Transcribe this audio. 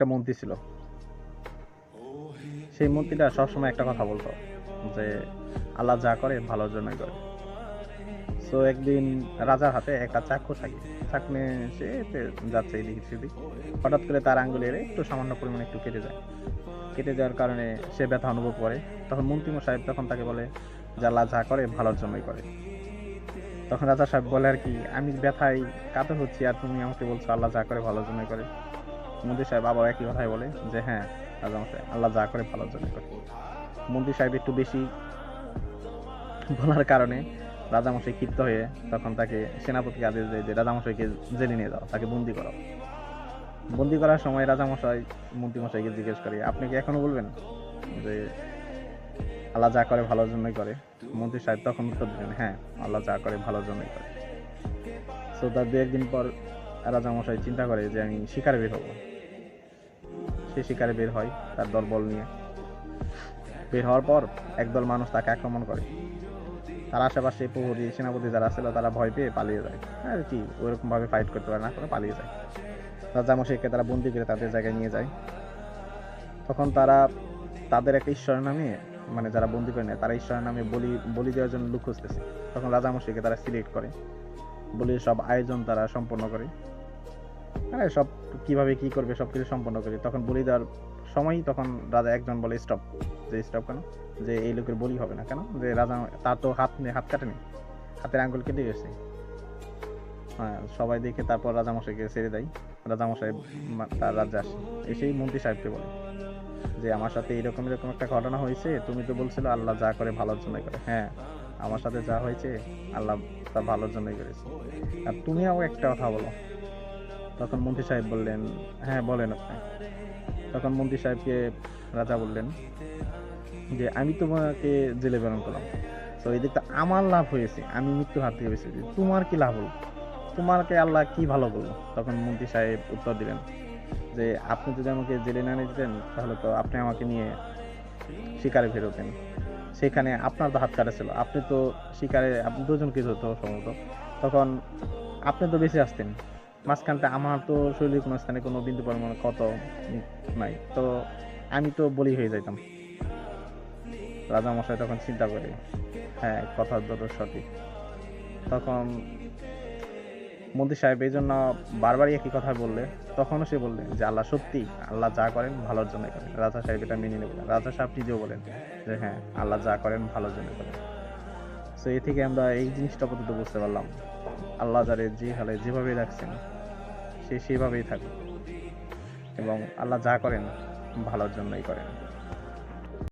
একটা মন্ত্রী ছিল। সেই মন্ত্রীটা সবসময় একটা কথা বলতো যে, আল্লাহ যা করে, ভালোর জন্যই করে। তো একদিন রাজার হাতে একটা চাকু থাকে। চাকু সে যাচ্ছে এদিক সেদিক। হঠাৎ করে তার আঙ্গুলের একটু সামান্য পরিমাণে একটু কেটে যায়। কেটে যাওয়ার কারণে সে ব্যথা অনুভব করে। তখন মন্ত্রী সাহেব তখন তাকে বলে যে, আল্লাহ যা করে, ভালোর জন্যই করে। তখন রাজা সাহেব বলে আর কি, আমি ব্যথায় কাতর হচ্ছি আর তুমি আমাকে বলছো, আল্লাহ যা করে, ভালোর জন্যই করে। মন্ত্রী সাহেব আবার একই কথাই বলে যে হ্যাঁ আল্লাহ যা করে ভালোর জন্যই করে। মন্ত্রী সাহেব একটু বেশি বলার কারণে রাজামশাই ক্ষিপ্ত হয়ে তখন তাকে সেনাপতিকে আদেশ দেয় যে, রাজামশাইকে জেলে নিয়ে যাও, তাকে বন্দি করো বন্দি করার সময় রাজামশাই মন্ত্রীমশাইকে জিজ্ঞেস করে, আপনি কি এখনও বলবেন যে, আল্লাহ যা করে ভালোর জন্যই করে? মন্ত্রী সাহেব তখন উত্তর দিলেন হ্যাঁ আল্লাহ যা করে ভালোর জন্যই করে। তো তার দু একদিন পর রাজামশাই চিন্তা করে যে আমি শিকারে বের হব। সে শিকারে বের হয় তার দলবল নিয়ে। বের হওয়ার পর একদল মানুষ তাকে আক্রমণ করে। তার আশেপাশে প্রহরী সেনাপতি যারা ছিল তারা ভয় পেয়ে পালিয়ে যায়। আর কি ওইরকম ভাবে ফাইট করতে পারে না করে পালিয়ে যায়। রাজামশাইকে তারা বন্দি করে তাদের জায়গায় নিয়ে যায়। তখন তারা তাদের একটা ঈশ্বরের নামে মানে যারা বন্দি করে নেয়, তারা ঈশ্বরের নামে বলি বলি দেওয়ার জন্য লোক খুঁজতেছে। তখন রাজামশাইকে তারা সিলেক্ট করে। বলির সব আয়োজন তারা সম্পন্ন করে। হ্যাঁ সব কীভাবে কি করবে, সব কিছু সম্পন্ন করে। তখন বলি দেওয়ার সময়ই তখন রাজা একজন বলে স্টপ যে স্টপ কেন? যে এই লোকের বলি হবে না কেন? যে রাজা তার তো হাত নেই হাত কাটেনি, হাতের আঙ্গুল কেটে গেছে। হ্যাঁ সবাই দেখে তারপর রাজামশাইকে ছেড়ে দেয়। রাজামশাই তার রাজ্যে আসে। এসেই মন্ত্রী সাহেবকে বলে যে, আমার সাথে এরকম এরকম একটা ঘটনা হয়েছে। তুমি তো বলছিল আল্লাহ যা করে ভালোর জন্যই করে। হ্যাঁ আমার সাথে যা হয়েছে, আল্লাহ তা ভালোর জন্যই করেছে। আর তুমি আমাকে একটা কথা বলো। তখন মন্ত্রী সাহেব বললেন হ্যাঁ বলেন আপনি। তখন মন্ত্রী সাহেবকে রাজা বললেন যে, আমি তোমাকে জেলে প্রেরণ করলাম। তো এই দিকটা আমার লাভ হয়েছে। আমি মৃত্যুর হাত থেকে বেঁচেছি তোমার কি লাভ হলো? তোমাকে আল্লাহ কি ভালো করল তখন মন্ত্রী সাহেব উত্তর দিলেন যে, আপনি যদি আমাকে জেলে না নিয়ে যেতেন, তাহলে তো আপনি আমাকে নিয়ে শিকারে ফেরতেন সেখানে আপনার তো হাত কাটা ছিল। আপনি তো শিকারে দুজন কিছু হতো সম্ভবত। তখন আপনি তো বেশি আসতেন। মাঝখানটা আমার তো শরীরের কোনো স্থানে কোনো বিন্দু পরিমাণ কত নাই। তো আমি তো বলি হয়ে যাইতাম। রাজামশাই তখন চিন্তা করে হ্যাঁ কথা দুটো সঠিক। তখন মন্ত্রী সাহেব এই জন্য বারবারই একই কথা বললে। তখনও সে বললেন যে, আল্লাহ সত্যি, আল্লাহ যা করেন ভালোর জন্য করেন। রাজা সাহেব এটা মেনে নেবেন রাজা সাহেব নিজেও বলেন যে হ্যাঁ আল্লাহ যা করেন ভালোর জন্য করেন। সো এ থেকে আমরা এই জিনিসটা পর্যন্ত বুঝতে পারলাম। আল্লাহ যারে যে হালে যেভাবে রাখছেন, সে সেভাবেই থাকুক। এবং আল্লাহ যা করেন ভালোর জন্যই করেন।